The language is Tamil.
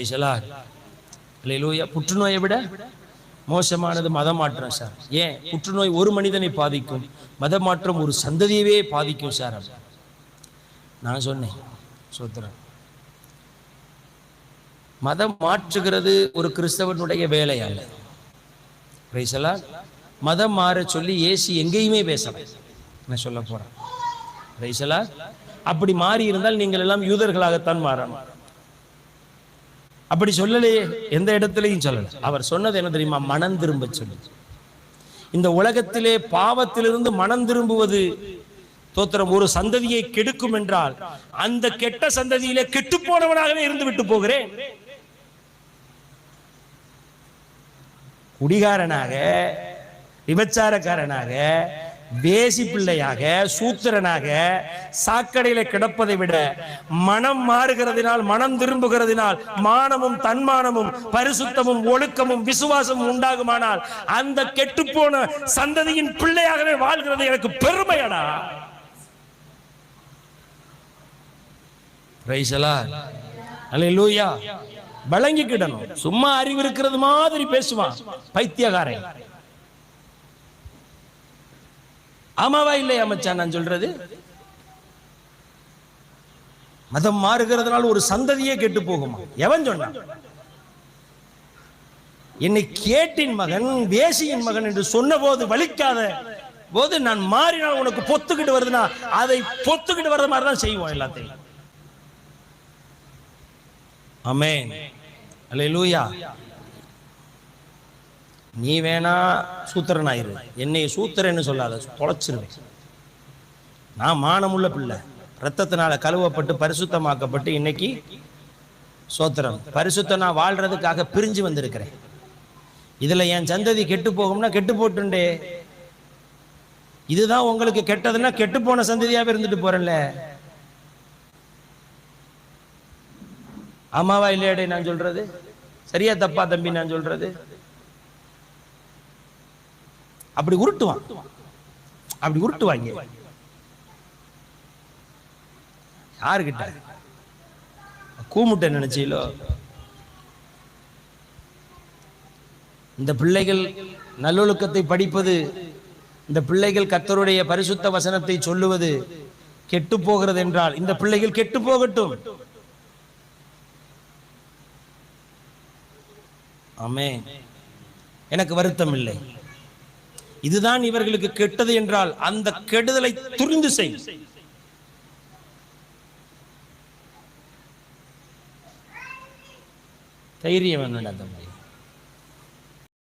ரைசலா இல்லையா புற்றுநோயை விட மோசமானது மத மாற்றம் சார். ஏன்? புற்றுநோய் ஒரு மனிதனை பாதிக்கும். மத மாற்றம் ஒரு சந்ததியவே பாதிக்கும் சார் நான் சொன்னேன். சூத்திரன் மதம் மாற்றுகிறது ஒரு கிறிஸ்தவனுடைய வேலை அல்ல ரைசலா மதம் மாற சொல்லி ஏசி எங்கேயுமே பேசல. நான் சொல்ல போறேன். ரைசலா அப்படி மாறி இருந்தால் நீங்கள் எல்லாம் யூதர்களாகத்தான் மாறணும். அப்படி சொல்லலையே எந்த இடத்துலையும் சொல்லல. அவர் சொன்னது என்ன தெரியுமா? மனம் திரும்ப சொல்லு இந்த உலகத்திலே பாவத்திலிருந்து மனம் திரும்புவது தோத்திரம் ஒரு சந்ததியை கெடுக்கும் என்றால் அந்த கெட்ட சந்ததியிலே கெட்டு போனவனாகவே இருந்து விட்டு போகிறேன். குடிகாரனாக விபச்சாரக்காரனாக வேசி பிள்ளையாக சூத்திரனாக சாக்கடையில கிடப்பதை விட மனம் மாறுகிறதினால் மனம் திரும்புகிறதினால் மானமும் தன்மானமும் பரிசுத்தமும் ஒழுக்கமும் விசுவாசமும் உண்டாகுமானால் அந்த கெட்டுப்போன சந்ததியின் பிள்ளையாகவே வாழ்கிறது எனக்கு பெருமையடா. ரைசலா அல்லேலூயா வழங்கிக்கிடணும். சும்மா அறிவு இருக்கிறது மாதிரி பேசுவான். பைத்தியகாரன் ஆமாவா இல்லையா மச்சான் நான் சொல்றது? மதம் மாறுகிறதுனால ஒரு சந்ததியே கெட்டு போகுமா? எவன் சொன்னான் என்னை கேட்டின் மகன் வேசியின் மகன் என்று சொன்ன போது வலிக்காத போது நான் மாறினால் உனக்கு பொத்துக்கிட்டு வருதுன்னா அதை பொத்துக்கிட்டு வர்ற மாதிரி தான் செய்வோம் எல்லாத்தையும். அமேன் அல்லேலூயா நீ வேணா சூத்திரன் ஆயிரு என்னை சூத்திரன்னு சொல்லாத தொலைச்சிருவேன் நான் மானமுள்ள பிள்ளை. ரத்தத்தினால கழுவப்பட்டு பரிசுத்தமாக்கப்பட்டு இன்னைக்கு சோத்திரம். பரிசுத்த நான் வாழ்றதுக்காக பிரிஞ்சு வந்திருக்கிறேன். இதுல என் சந்ததி கெட்டு போகும்னா கெட்டு போட்டுண்டே. இதுதான் உங்களுக்கு கெட்டதுன்னா கெட்டு போன சந்ததியாவே இருந்துட்டு போறேன்ல. ஆமாவா இல்லையாடே நான் சொல்றது? சரியா தப்பா தம்பி நான் சொல்றது? அப்படி உருட்டுவான். அப்படி உருட்டுவாங்க. யாருக்கிட்ட? கூமுட்டை நினைச்சீங்களோ இந்த பிள்ளைகள் நல்லொழுக்கத்தை படிப்பது இந்த பிள்ளைகள் கத்தருடைய பரிசுத்த வசனத்தை சொல்லுவது கெட்டு போகிறது என்றால் இந்த பிள்ளைகள் கெட்டு போகட்டும். ஆமே எனக்கு வருத்தம் இல்லை இதுதான் இவர்களுக்கு கெட்டது என்றால் அந்த கெடுதலை துரிந்து செய். தைரியம் என்ன